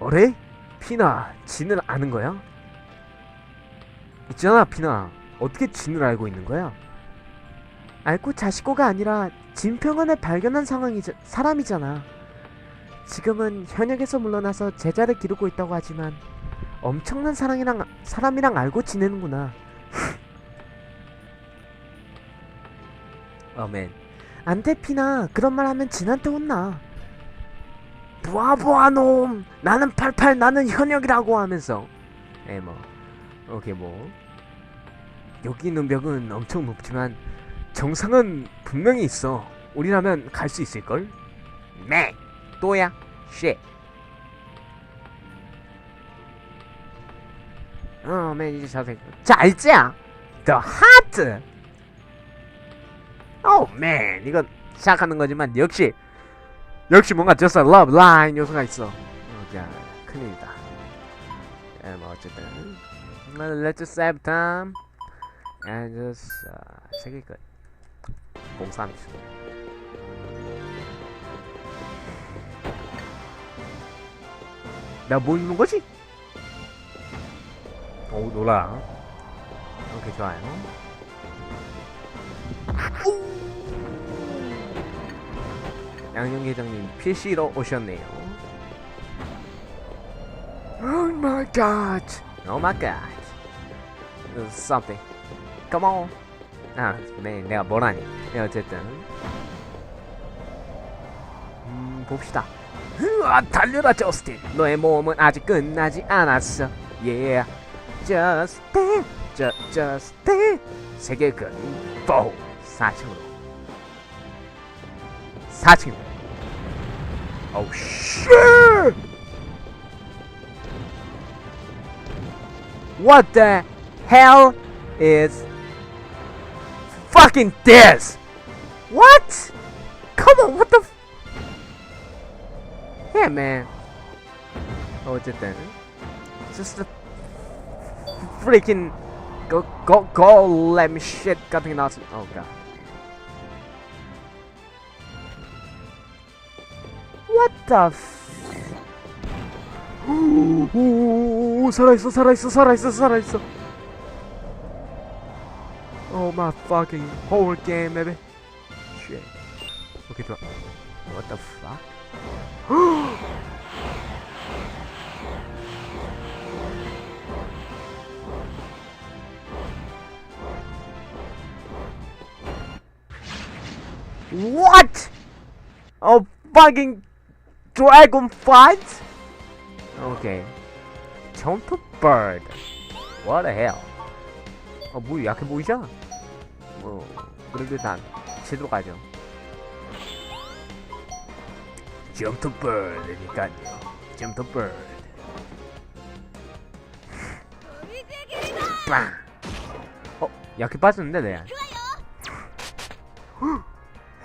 어래? 피나 진을 아는 거야? 있잖아 피나 어떻게 진을 알고 있는 거야? 알고 자시고가 아니라 진평원을 발견한 상황이 사람이잖아. 지금은 현역에서 물러나서 제자를 기르고 있다고 하지만 엄청난 사랑이랑 사람이랑 알고 지내는구나. 어맨. 안돼 피나 그런 말 하면 진한테 혼나. 보아보아 놈. 나는 88 나는 현역이라고 하면서. 에뭐. 오케이 뭐. 여기 있는 벽은 엄청 높지만 정상은 분명히 있어. 우리라면 갈 수 있을걸? 네. 또야 쉣 어 맨 이제 자세 자 알지야? The 오맨. 이건 시작하는 거지만 역시 역시 뭔가 just a love line 요소가 있어. 어, 자, 큰일이다. 예, 뭐 어쨌든 let's just save time and just uh, 세개 끝. 03 있어. 내가 뭐 입는 거지? 오 놀라. 오케이 좋아요. 양념 계장님 PC로 오셨네요. Oh my god. Oh my god. Something. Come on. 아, 네, 내가 뭐라니. 네, 어쨌든. 음, 봅시다. 으아, 달려라, 저스틴. 너의 몸은 아직 끝나지 않았어. Yeah. 저스틴. 저, 저스틴. 세계 끝. 보 4층으로. 4층. Oh shit! What the hell is fucking this? What? Come on, what the? F yeah, man. 어쨌든 just a freaking go go golem shit 같은 게 나왔어. Oh god. What the f... 오, 오, 살아있어, 살아있어, 살아있어, 살아있어. Oh my fucking whole game, baby. Shit. 오케이, 좋아. What the fuck? What? A fucking dragon fight? Okay. Jump bird. What the hell? 어, 뭐 약해 보이죠? 뭐 그래도 일단 제대로 가죠. Jump bird니까요. Jump bird. 빵. 어, 약해 빠졌는데 내.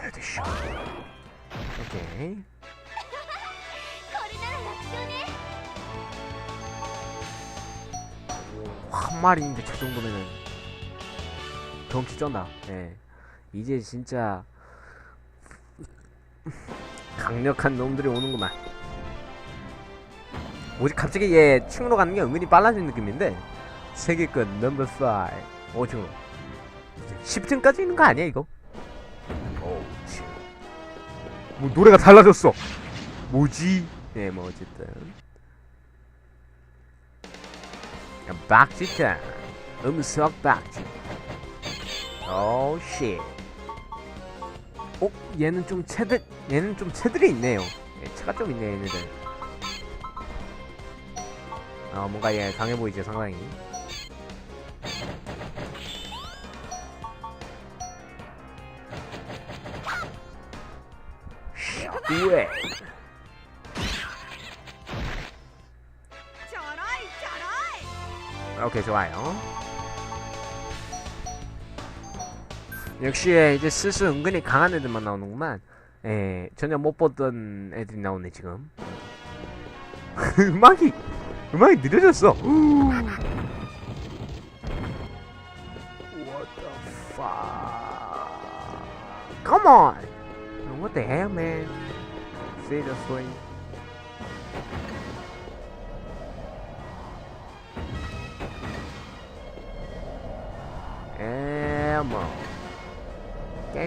헤드샷. 오케이. 한 마리인데 저 정도면은 경치 쩐다. 예. 이제 진짜 강력한 놈들이 오는구만. 뭐지 갑자기 얘 층으로 가는 게 은근히 빨라진 느낌인데 세계끝 넘버 5 5층으로 10층까지 있는 거 아니야 이거? 오, 치. 뭐 노래가 달라졌어. 뭐지? 네, 뭐 어쨌든 박지 타 음석 박지 오 씨. 어 얘는 좀 채들 얘는 좀 채들이 있네요 예, 채가 좀 있네 얘네들 아 뭔가 얘 강해 보이죠 상당히 왜? 오케이 좋아요. 역시 이제 스스 은근히 강한 애들만 나오는구만. 예, 전혀 못 보던 애들이 나오네 지금. 음악이 음악이 느려졌어. What the fuck? Come on! What the hell, man? Seriously?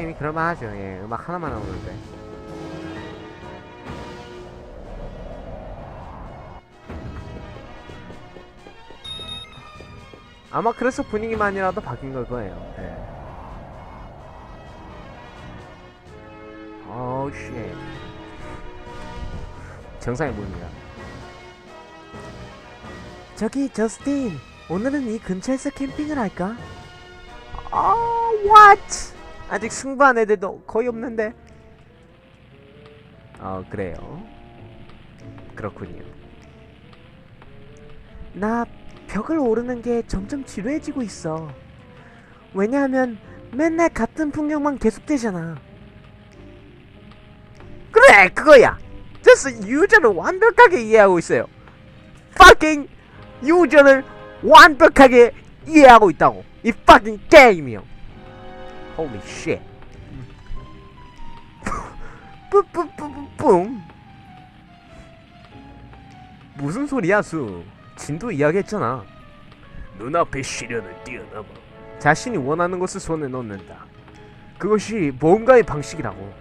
느낌이 그럴만하죠. 예, 음악 하나만 나오는데. 아마 그래서 분위기만이라도 바뀐 걸 거예요. 예. 어우 쉣. 정상에 보입니다. 저기 저스틴, 오늘은 이 근처에서 캠핑을 할까? 아, what? 아직 승부한 애들도 거의 없는데. 어, 그래요. 그렇군요. 나 벽을 오르는 게 점점 지루해지고 있어. 왜냐하면 맨날 같은 풍경만 계속되잖아. 그래, 그거야. just 유저를 완벽하게 이해하고 있어요. fucking 유저를 완벽하게 이해하고 있다고. 이 fucking 게임이요. Holy shit. 뿌 뿌 뿌 뿌 뿡. 무슨 소리야, 수? 진도 이야기했잖아. 눈앞의 시련을 뛰어넘어 자신이 원하는 것을 손에 넣는다. 그것이 뭔가의 방식이라고.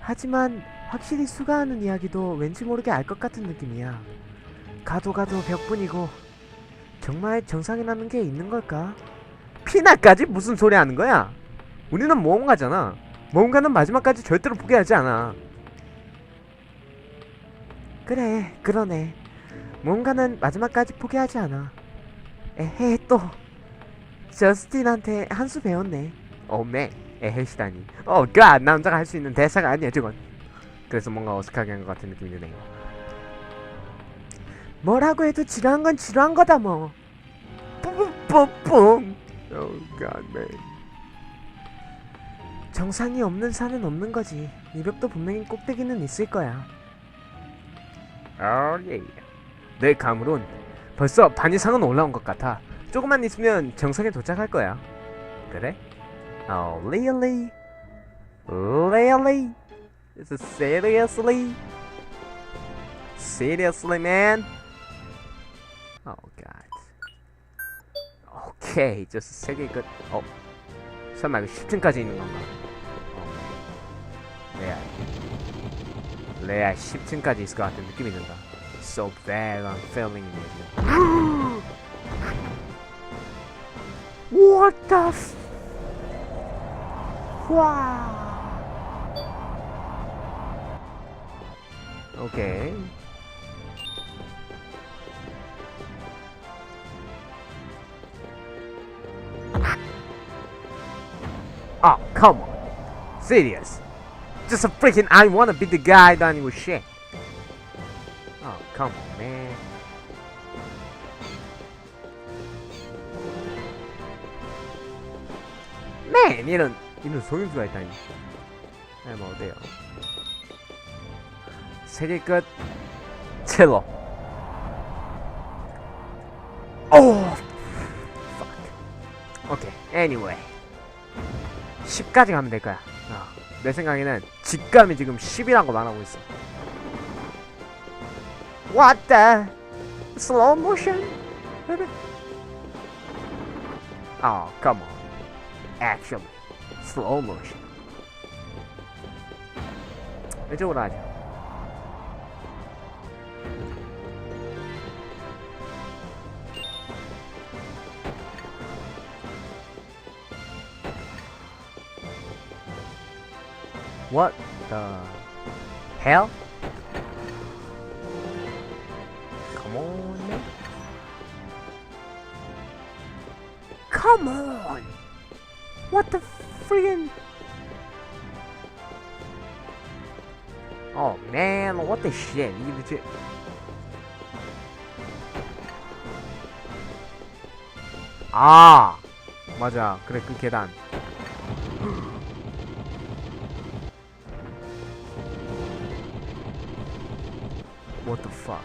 하지만 확실히 수가 하는 이야기도 왠지 모르게 알 것 같은 느낌이야. 가도 가도 벽뿐이고 정말 정상이라는 게 있는 걸까? 피나까지 무슨 소리 하는 거야? 우리는 모험가잖아. 모험가는 마지막까지 절대로 포기하지 않아. 그래, 그러네. 모험가는 마지막까지 포기하지 않아. 에헤, 또 저스틴한테 한 수 배웠네. 어메, 에헤시다니. 어, 갓, 남자가 할 수 있는 대사가 아니야, 저건. 그래서 뭔가 어색하게 한 것 같은 느낌이 드네요. 뭐라고 해도 지루한 건 지루한 거다 뭐. 뿜뿜뿜. Oh God, man. 정상이 없는 산은 없는 거지. 이력도 분명히 꼭대기는 있을 거야. Oh yeah. 내 감으론 벌써 반 이상은 올라온 것 같아. 조금만 있으면 정상에 도착할 거야. 그래? Oh, really? Really? Is it seriously? Seriously, man? Oh God. 오케이, 저 세계 끝. 어, 설마 이거 10층까지 있는 건가? 어. 레알. 레알 10층까지 있을 것 같은 느낌이 든다. So bad, I'm feeling it. What the f... 와. 오케이. Oh, come on. Serious. Just a freaking I wanna be the guy that you shit. Oh, come on, man. Man, 이런 이런 소유주가 있다니. 네, 뭐 어때요? 세계 끝 첼로. 오, fuck. 오케이. Anyway. 10까지 가면 될 거야. 어, 내 생각에는 직감이 지금 10이라고 말하고 있어. What the? Slow motion? Oh, come on. Actually, slow motion. 이쪽으로 하자. What the hell? Come on, man. Come on! What the friggin'? Oh man, what the shit? You legit. 아 맞아 그래 그 계단 What the fuck?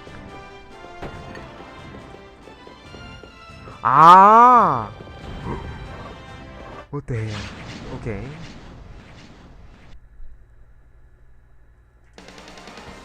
Ah! What the hell? Okay.